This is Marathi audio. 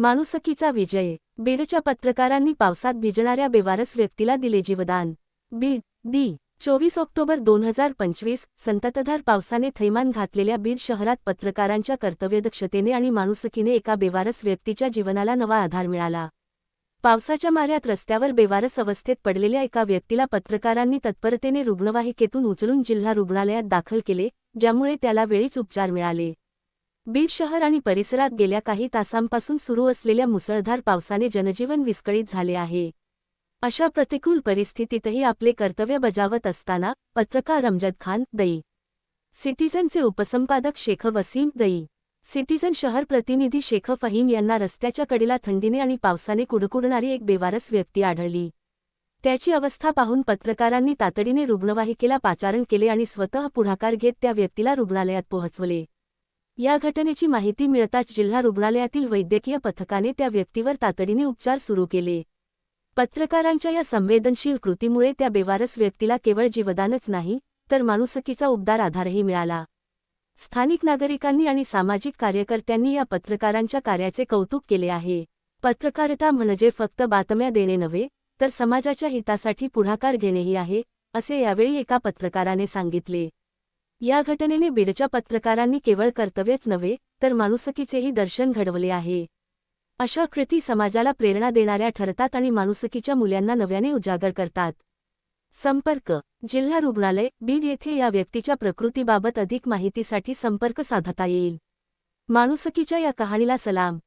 माणुसकीचा विजय. बीडच्या पत्रकारांनी पावसात भिजणाऱ्या बेवारस व्यक्तीला दिले जीवदान. बीड दी चोवीस ऑक्टोबर दोन हजार पंचवीस संततधार पावसाने थैमान घातलेल्या बीड शहरात पत्रकारांच्या कर्तव्यदक्षतेने आणि माणुसकीने एका बेवारस व्यक्तीच्या जीवनाला नवा आधार मिळाला. पावसाच्या माऱ्यात रस्त्यावर बेवारस अवस्थेत पडलेल्या एका व्यक्तीला पत्रकारांनी तत्परतेने रुग्णवाहिकेतून उचलून जिल्हा रुग्णालयात दाखल केले ज्यामुळे त्याला वेळीच उपचार मिळाले. बीड शहर आणि परिसरात गेल्या काही तासांपासून सुरू असलेल्या मुसळधार पावसाने जनजीवन विस्कळीत झाले आहे. अशा प्रतिकूल परिस्थितीतही आपले कर्तव्य बजावत असताना पत्रकार रमजद खान दई. सिटीझनचे उपसंपादक शेख वसीम दई. सिटीझन शहर प्रतिनिधी शेख फहीम यांना रस्त्याच्या कडेला थंडीने आणि पावसाने कुडकुडणारी एक बेवारस व्यक्ती आढळली. त्याची अवस्था पाहून पत्रकारांनी तातडीने रुग्णवाहिकेला पाचारण केले आणि स्वतः पुढाकार घेत त्या व्यक्तीला रुग्णालयात पोहोचवले. या घटनेची माहिती मिळताच जिल्हा रुग्णालयातील वैद्यकीय पथकाने त्या व्यक्तीवर तातडीने उपचार सुरू केले. पत्रकारांच्या या संवेदनशील कृतीमुळे त्या बेवारस व्यक्तीला केवळ जीवदानच नाही तर माणुसकीचा उबदार आधारही मिळाला. स्थानिक नागरिकांनी आणि सामाजिक कार्यकर्त्यांनी या पत्रकारांच्या कार्याचे कौतुक केले आहे. पत्रकारिता म्हणजे फक्त बातम्या देणे नव्हे तर समाजाच्या हितासाठी पुढाकार घेणेही आहे असे यावेळी एका पत्रकाराने सांगितले. या घटनेने बीडच्या पत्रकारांनी केवळ कर्तव्यच नव्हे तर माणुसकीचेही दर्शन घडवले आहे. अशा कृती समाजाला प्रेरणा देणाऱ्या ठरतात आणि माणुसकीच्या मुलांना नव्याने उजागर करतात. संपर्क जिल्हा रुग्णालय बीड येथे या व्यक्तीच्या प्रकृतीबाबत अधिक माहितीसाठी संपर्क साधता येईल. माणुसकीच्या या कहाणीला सलाम.